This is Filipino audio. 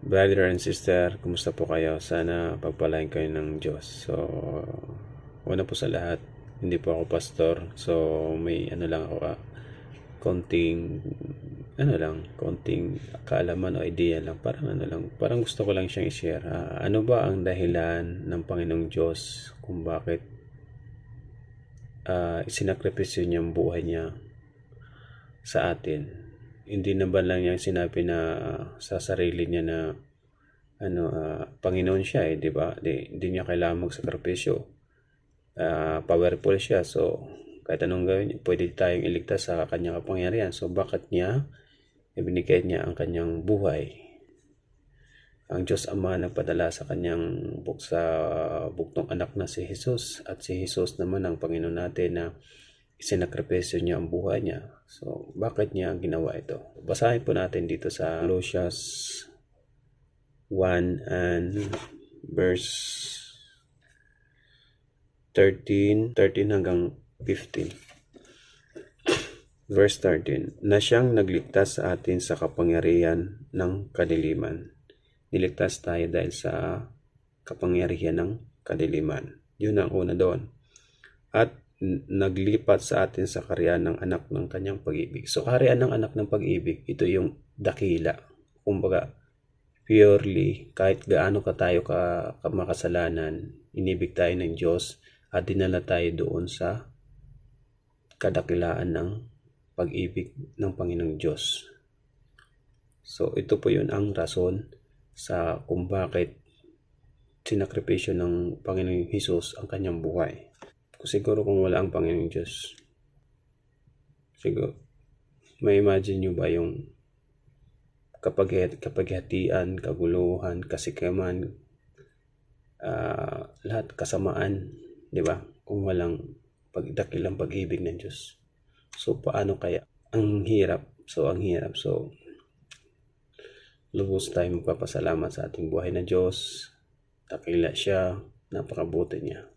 Brother and sister, kumusta po kayo? Sana pagpalain kayo ng Diyos. So, una po sa lahat, hindi po ako pastor. So, may ano lang ako, ah, konting, ano lang, konting kaalaman o idea lang. Parang ano lang, parang gusto ko lang siyang i-share. Ah, ano ba ang dahilan ng Panginoong Diyos kung bakit uh, isinakripisyo niya buhay niya sa atin? Hindi na ba lang niya sinabi na ah, sa sarili niya na ano ah, Panginoon siya eh, di ba? Di, di niya kailangan magsakripisyo. Ah, powerful siya. So, kahit anong gawin pwede tayong iligtas sa kanyang kapangyarihan. So, bakit niya ibinigay niya ang kanyang buhay? Ang Diyos Ama nagpadala sa kanyang buk sa buktong anak na si Jesus at si Jesus naman ang Panginoon natin na isinakripisyo niya ang buhay niya. So, bakit niya ginawa ito? Basahin po natin dito sa Colossians 1 and verse 13, 13 hanggang 15. Verse 13, na siyang nagligtas sa atin sa kapangyarihan ng kadiliman. Niligtas tayo dahil sa kapangyarihan ng kadiliman. Yun ang una doon. At naglipat sa atin sa karyan ng anak ng kanyang pag-ibig. So, karyan ng anak ng pag-ibig, ito yung dakila. Kumbaga, purely, kahit gaano ka tayo ka, ka makasalanan, inibig tayo ng Diyos at dinala tayo doon sa kadakilaan ng pag-ibig ng Panginoong Diyos. So, ito po yun ang rason sa kung bakit sinakripisyo ng Panginoong Hesus ang kanyang buhay. Siguro kung wala ang Panginoong Diyos, siguro, may imagine nyo ba yung kapag kapaghatian, kaguluhan, kasikaman, uh, lahat kasamaan, di ba? Kung walang pagdakilang pag-ibig ng Diyos. So, paano kaya? Ang hirap. So, ang hirap. So, lubos tayo magpapasalamat sa ating buhay na Diyos. Takila siya. Napakabuti niya.